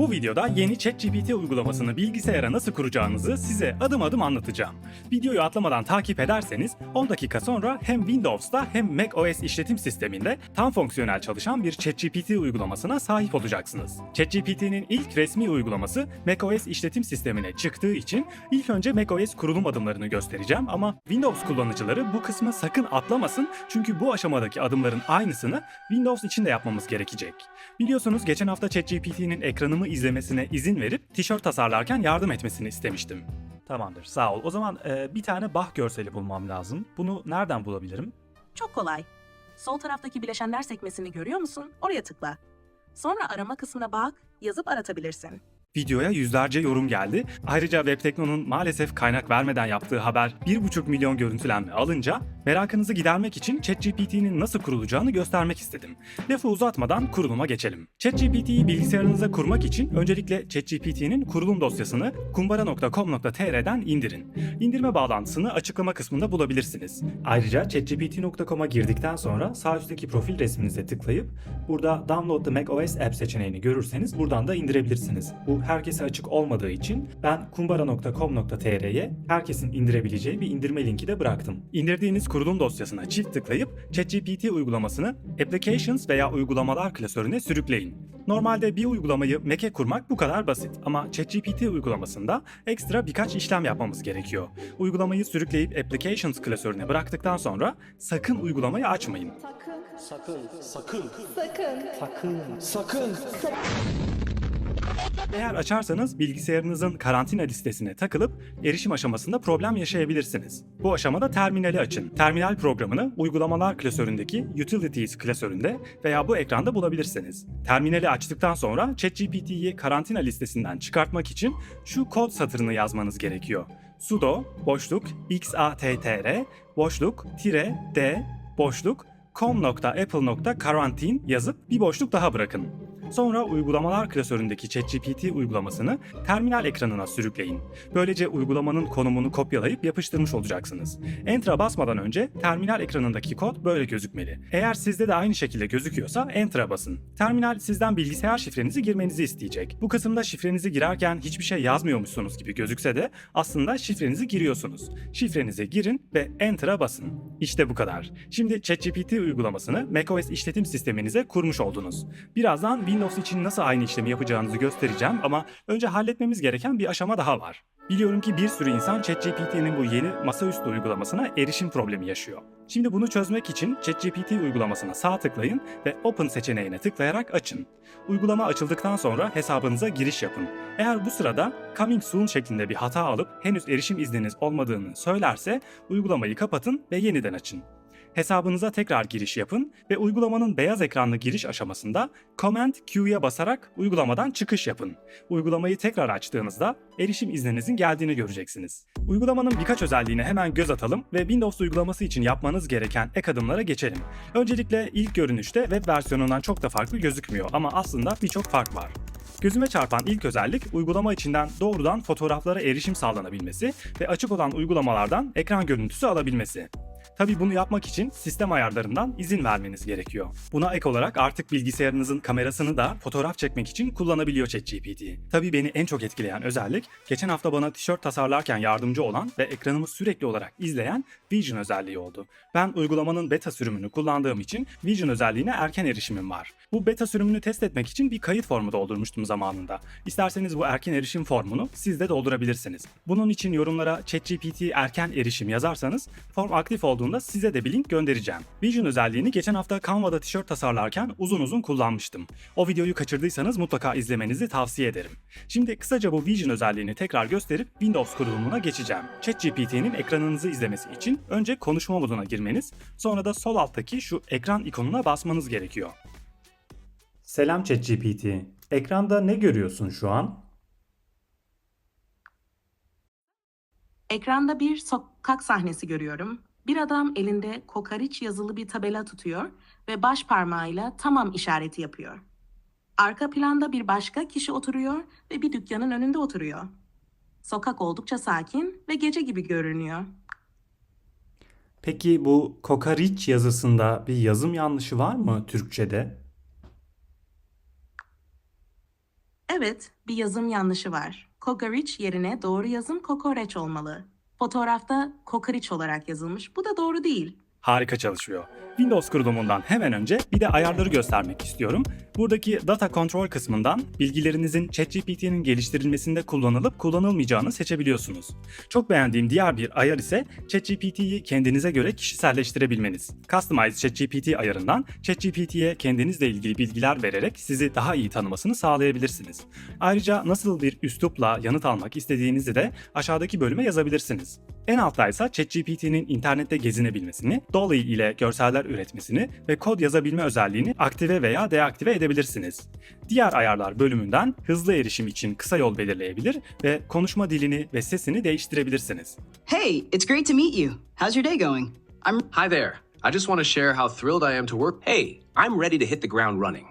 Bu videoda yeni ChatGPT uygulamasını bilgisayara nasıl kuracağınızı size adım adım anlatacağım. Videoyu atlamadan takip ederseniz 10 dakika sonra hem Windows'ta hem macOS işletim sisteminde tam fonksiyonel çalışan bir ChatGPT uygulamasına sahip olacaksınız. ChatGPT'nin ilk resmi uygulaması macOS işletim sistemine çıktığı için ilk önce macOS kurulum adımlarını göstereceğim ama Windows kullanıcıları bu kısmı sakın atlamasın çünkü bu aşamadaki adımların aynısını Windows için de yapmamız gerekecek. Biliyorsunuz geçen hafta ChatGPT'nin ekranımı izlemesine izin verip tişört tasarlarken yardım etmesini istemiştim. Tamamdır, sağ ol. O zaman e, bir tane bah görseli bulmam lazım. Bunu nereden bulabilirim? Çok kolay. Sol taraftaki bileşenler sekmesini görüyor musun? Oraya tıkla. Sonra arama kısmına bak, yazıp aratabilirsin. Videoya yüzlerce yorum geldi. Ayrıca Webtekno'nun maalesef kaynak vermeden yaptığı haber 1,5 milyon görüntülenme alınca merakınızı gidermek için ChatGPT'nin nasıl kurulacağını göstermek istedim. Lafı uzatmadan kuruluma geçelim. ChatGPT'yi bilgisayarınıza kurmak için öncelikle ChatGPT'nin kurulum dosyasını kumbara.com.tr'den indirin. İndirme bağlantısını açıklama kısmında bulabilirsiniz. Ayrıca chatgpt.com'a girdikten sonra sağ üstteki profil resminize tıklayıp burada Download the macOS App seçeneğini görürseniz buradan da indirebilirsiniz. Bu herkese açık olmadığı için ben kumbara.com.tr'ye herkesin indirebileceği bir indirme linki de bıraktım. İndirdiğiniz kurulum dosyasına çift tıklayıp ChatGPT uygulamasını Applications veya Uygulamalar klasörüne sürükleyin. Normalde bir uygulamayı Mac'e kurmak bu kadar basit ama ChatGPT uygulamasında ekstra birkaç işlem yapmamız gerekiyor. Uygulamayı sürükleyip Applications klasörüne bıraktıktan sonra sakın uygulamayı açmayın. Sakın, sakın, Sakın. sakın, sakın. Eğer açarsanız bilgisayarınızın karantina listesine takılıp erişim aşamasında problem yaşayabilirsiniz. Bu aşamada terminali açın. Terminal programını uygulamalar klasöründeki Utilities klasöründe veya bu ekranda bulabilirsiniz. Terminali açtıktan sonra ChatGPT'yi karantina listesinden çıkartmak için şu kod satırını yazmanız gerekiyor. sudo boşluk xattr boşluk tire d boşluk com.apple.quarantine yazıp bir boşluk daha bırakın. Sonra uygulamalar klasöründeki ChatGPT uygulamasını terminal ekranına sürükleyin. Böylece uygulamanın konumunu kopyalayıp yapıştırmış olacaksınız. Enter'a basmadan önce terminal ekranındaki kod böyle gözükmeli. Eğer sizde de aynı şekilde gözüküyorsa Enter'a basın. Terminal sizden bilgisayar şifrenizi girmenizi isteyecek. Bu kısımda şifrenizi girerken hiçbir şey yazmıyormuşsunuz gibi gözükse de aslında şifrenizi giriyorsunuz. Şifrenizi girin ve Enter'a basın. İşte bu kadar. Şimdi ChatGPT uygulamasını macOS işletim sisteminize kurmuş oldunuz. Birazdan Windows için nasıl aynı işlemi yapacağınızı göstereceğim ama önce halletmemiz gereken bir aşama daha var. Biliyorum ki bir sürü insan ChatGPT'nin bu yeni masaüstü uygulamasına erişim problemi yaşıyor. Şimdi bunu çözmek için ChatGPT uygulamasına sağ tıklayın ve Open seçeneğine tıklayarak açın. Uygulama açıldıktan sonra hesabınıza giriş yapın. Eğer bu sırada Coming Soon şeklinde bir hata alıp henüz erişim izniniz olmadığını söylerse uygulamayı kapatın ve yeniden açın. Hesabınıza tekrar giriş yapın ve uygulamanın beyaz ekranlı giriş aşamasında Command Q'ya basarak uygulamadan çıkış yapın. Uygulamayı tekrar açtığınızda erişim izninizin geldiğini göreceksiniz. Uygulamanın birkaç özelliğine hemen göz atalım ve Windows uygulaması için yapmanız gereken ek adımlara geçelim. Öncelikle ilk görünüşte web versiyonundan çok da farklı gözükmüyor ama aslında birçok fark var. Gözüme çarpan ilk özellik uygulama içinden doğrudan fotoğraflara erişim sağlanabilmesi ve açık olan uygulamalardan ekran görüntüsü alabilmesi. Tabi bunu yapmak için sistem ayarlarından izin vermeniz gerekiyor. Buna ek olarak artık bilgisayarınızın kamerasını da fotoğraf çekmek için kullanabiliyor ChatGPT. Tabi beni en çok etkileyen özellik geçen hafta bana tişört tasarlarken yardımcı olan ve ekranımı sürekli olarak izleyen Vision özelliği oldu. Ben uygulamanın beta sürümünü kullandığım için Vision özelliğine erken erişimim var. Bu beta sürümünü test etmek için bir kayıt formu doldurmuştum zamanında. İsterseniz bu erken erişim formunu siz de doldurabilirsiniz. Bunun için yorumlara ChatGPT erken erişim yazarsanız form aktif olduğunda size de bir link göndereceğim. Vision özelliğini geçen hafta Canva'da tişört tasarlarken uzun uzun kullanmıştım. O videoyu kaçırdıysanız mutlaka izlemenizi tavsiye ederim. Şimdi kısaca bu Vision özelliğini tekrar gösterip Windows kurulumuna geçeceğim. ChatGPT'nin ekranınızı izlemesi için önce konuşma moduna girmeniz, sonra da sol alttaki şu ekran ikonuna basmanız gerekiyor. Selam ChatGPT. Ekranda ne görüyorsun şu an? Ekranda bir sokak sahnesi görüyorum. Bir adam elinde kokoreç yazılı bir tabela tutuyor ve baş parmağıyla tamam işareti yapıyor. Arka planda bir başka kişi oturuyor ve bir dükkanın önünde oturuyor. Sokak oldukça sakin ve gece gibi görünüyor. Peki bu kokoreç yazısında bir yazım yanlışı var mı Türkçe'de? Evet, bir yazım yanlışı var. Kokoreç yerine doğru yazım kokoreç olmalı. Fotoğrafta kokoreç olarak yazılmış. Bu da doğru değil. Harika çalışıyor. Windows kurulumundan hemen önce bir de ayarları göstermek istiyorum. Buradaki Data Control kısmından bilgilerinizin ChatGPT'nin geliştirilmesinde kullanılıp kullanılmayacağını seçebiliyorsunuz. Çok beğendiğim diğer bir ayar ise ChatGPT'yi kendinize göre kişiselleştirebilmeniz. Customize ChatGPT ayarından ChatGPT'ye kendinizle ilgili bilgiler vererek sizi daha iyi tanımasını sağlayabilirsiniz. Ayrıca nasıl bir üslupla yanıt almak istediğinizi de aşağıdaki bölüme yazabilirsiniz. En altta ise ChatGPT'nin internette gezinebilmesini, Dolly ile görseller üretmesini ve kod yazabilme özelliğini aktive veya deaktive edebilirsiniz. Diğer ayarlar bölümünden hızlı erişim için kısa yol belirleyebilir ve konuşma dilini ve sesini değiştirebilirsiniz. Hey, it's great to meet you. How's your day going? I'm Hi there. I just want to share how thrilled I am to work. Hey, I'm ready to hit the ground running.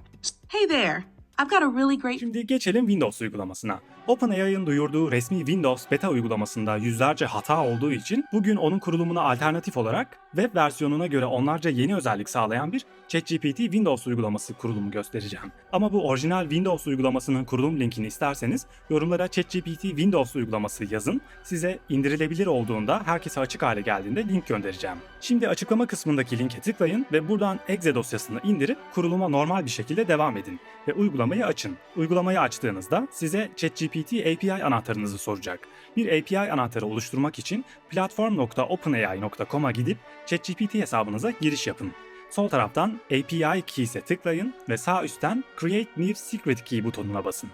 Hey there, I've got a really great Şimdi geçelim Windows uygulamasına. OpenAI'ın duyurduğu resmi Windows beta uygulamasında yüzlerce hata olduğu için bugün onun kurulumuna alternatif olarak web versiyonuna göre onlarca yeni özellik sağlayan bir ChatGPT Windows uygulaması kurulumu göstereceğim. Ama bu orijinal Windows uygulamasının kurulum linkini isterseniz yorumlara ChatGPT Windows uygulaması yazın. Size indirilebilir olduğunda herkese açık hale geldiğinde link göndereceğim. Şimdi açıklama kısmındaki linke tıklayın ve buradan exe dosyasını indirip kuruluma normal bir şekilde devam edin ve uygulamayı açın. Uygulamayı açtığınızda size ChatGPT API anahtarınızı soracak. Bir API anahtarı oluşturmak için platform.openai.com'a gidip ChatGPT hesabınıza giriş yapın. Sol taraftan API Keys'e tıklayın ve sağ üstten Create New Secret Key butonuna basın.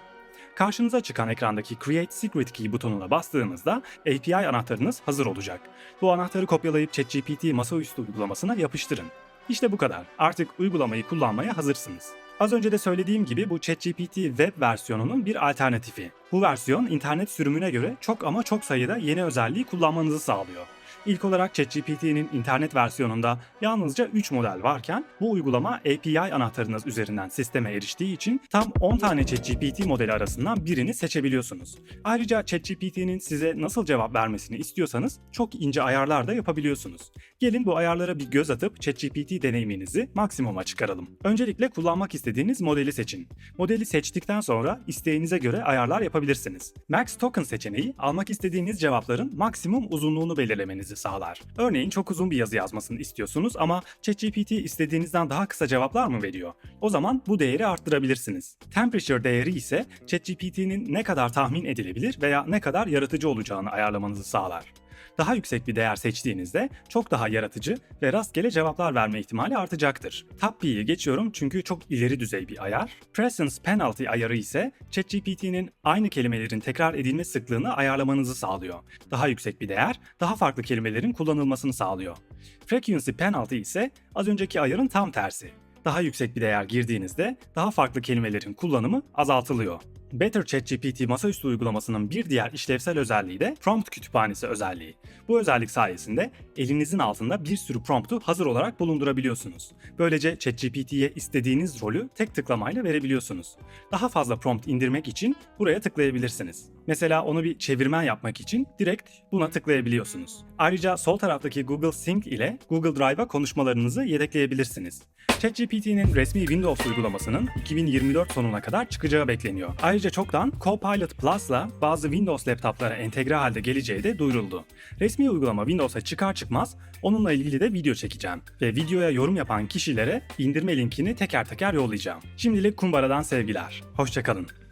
Karşınıza çıkan ekrandaki Create Secret Key butonuna bastığınızda API anahtarınız hazır olacak. Bu anahtarı kopyalayıp ChatGPT masaüstü uygulamasına yapıştırın. İşte bu kadar. Artık uygulamayı kullanmaya hazırsınız. Az önce de söylediğim gibi bu ChatGPT web versiyonunun bir alternatifi. Bu versiyon internet sürümüne göre çok ama çok sayıda yeni özelliği kullanmanızı sağlıyor. İlk olarak ChatGPT'nin internet versiyonunda yalnızca 3 model varken bu uygulama API anahtarınız üzerinden sisteme eriştiği için tam 10 tane ChatGPT modeli arasından birini seçebiliyorsunuz. Ayrıca ChatGPT'nin size nasıl cevap vermesini istiyorsanız çok ince ayarlar da yapabiliyorsunuz. Gelin bu ayarlara bir göz atıp ChatGPT deneyiminizi maksimuma çıkaralım. Öncelikle kullanmak istediğiniz modeli seçin. Modeli seçtikten sonra isteğinize göre ayarlar yapabilirsiniz. Max Token seçeneği almak istediğiniz cevapların maksimum uzunluğunu belirlemenizi sağlar. Örneğin çok uzun bir yazı yazmasını istiyorsunuz ama ChatGPT istediğinizden daha kısa cevaplar mı veriyor? O zaman bu değeri arttırabilirsiniz. Temperature değeri ise ChatGPT'nin ne kadar tahmin edilebilir veya ne kadar yaratıcı olacağını ayarlamanızı sağlar. Daha yüksek bir değer seçtiğinizde çok daha yaratıcı ve rastgele cevaplar verme ihtimali artacaktır. Top P'yi geçiyorum çünkü çok ileri düzey bir ayar. Presence Penalty ayarı ise ChatGPT'nin aynı kelimelerin tekrar edilme sıklığını ayarlamanızı sağlıyor. Daha yüksek bir değer, daha farklı kelimelerin kullanılmasını sağlıyor. Frequency Penalty ise az önceki ayarın tam tersi. Daha yüksek bir değer girdiğinizde daha farklı kelimelerin kullanımı azaltılıyor. Better ChatGPT masaüstü uygulamasının bir diğer işlevsel özelliği de prompt kütüphanesi özelliği. Bu özellik sayesinde elinizin altında bir sürü promptu hazır olarak bulundurabiliyorsunuz. Böylece ChatGPT'ye istediğiniz rolü tek tıklamayla verebiliyorsunuz. Daha fazla prompt indirmek için buraya tıklayabilirsiniz. Mesela onu bir çevirmen yapmak için direkt buna tıklayabiliyorsunuz. Ayrıca sol taraftaki Google Sync ile Google Drive'a konuşmalarınızı yedekleyebilirsiniz. ChatGPT'nin resmi Windows uygulamasının 2024 sonuna kadar çıkacağı bekleniyor. Ayrıca çoktan Copilot Plus'la bazı Windows laptoplara entegre halde geleceği de duyuruldu. Resmi uygulama Windows'a çıkar çıkmaz onunla ilgili de video çekeceğim ve videoya yorum yapan kişilere indirme linkini teker teker yollayacağım. Şimdilik kumbaradan sevgiler. Hoşçakalın.